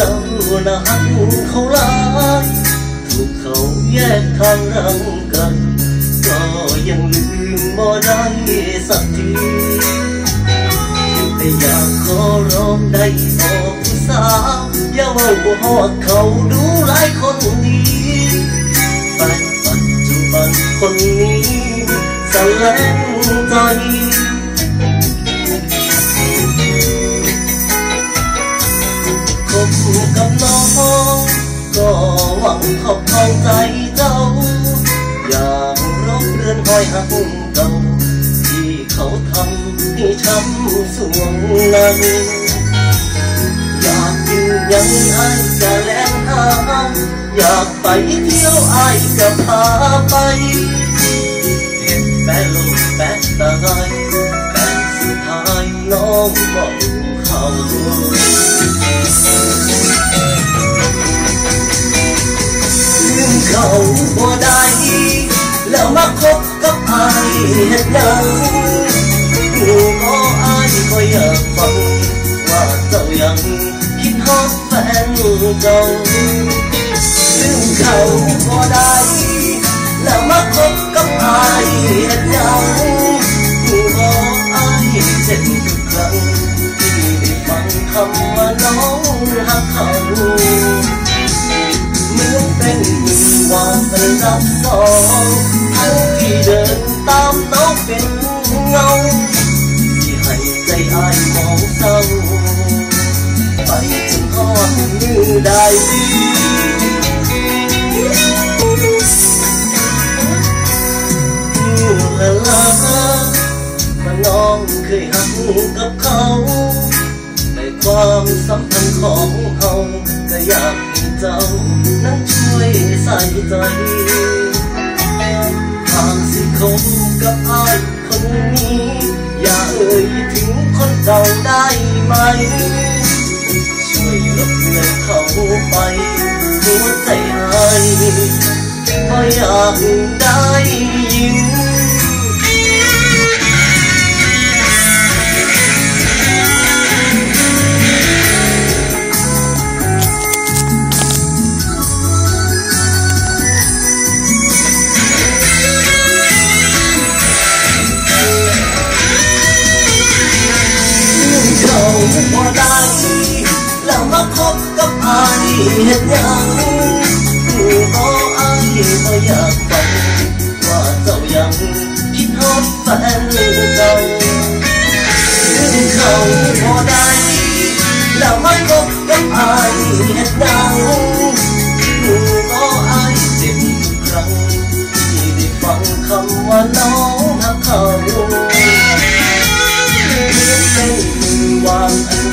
นักเขาลายถูกเขาแยกทางรังกัน ก็ยังลืมบ่ได้สักทีแต่อยากขอร้องได้บอกผู้สาวอย่าว่าว่าหอดเขาดูหลายคนดีแฟนปัจจุบันคนนี้สแลง ขอบเข้าใจเจ้า อย่างรบเรือนหอยหักเก่าที่เขาทำให้ช้ำสวงนั้นอยากกินยังไอจะแลงหาอยากไปเที่ยวไอ้จะพาไปเห็นแปะลงแปะตายแต่สุดท้ายน้องบอกเขา เฮ็ดหยังหูบ่อายก็อยากฟังว่าเจ้ายังคิดฮอดแฟนเก่าลืมเขาบ่ได้แล้วมาคบกับอายเฮ็ดหยังหูบ่อายเจ็บทุกครั้งที่ได้ฟังคำว่าน้องหักเขาเหมือนเป็นวางเป็นรับสองทั้งที่เดิน ตามน้องเป็นเงา ที่ให้ใจอายมองเศร้า ไปจนทอดมือได้ดีละลาว่าน้องเคยหักกับเขา ในความสัมพันธ์ของเขาก็อยากให้เจ้า นั้นช่วยใส่ใจ ช่วยลบเลือนเขาไปหัวใจให้เพราะอยากได้ 和大意，留乜哭急嗌吃人？如果嗌我一份，我就飲天黑粉豆，全球和大意。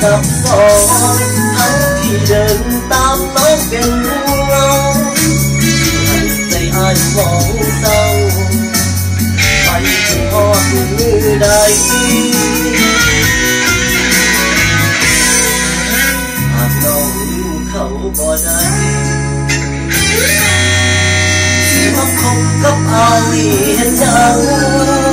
tập con thắng thì đừng tam nói bên nhau. Anh thấy ai mong sau bay từng hoa như đây hạt nâu khẩu bò đây mong không cấp ao liền chẳng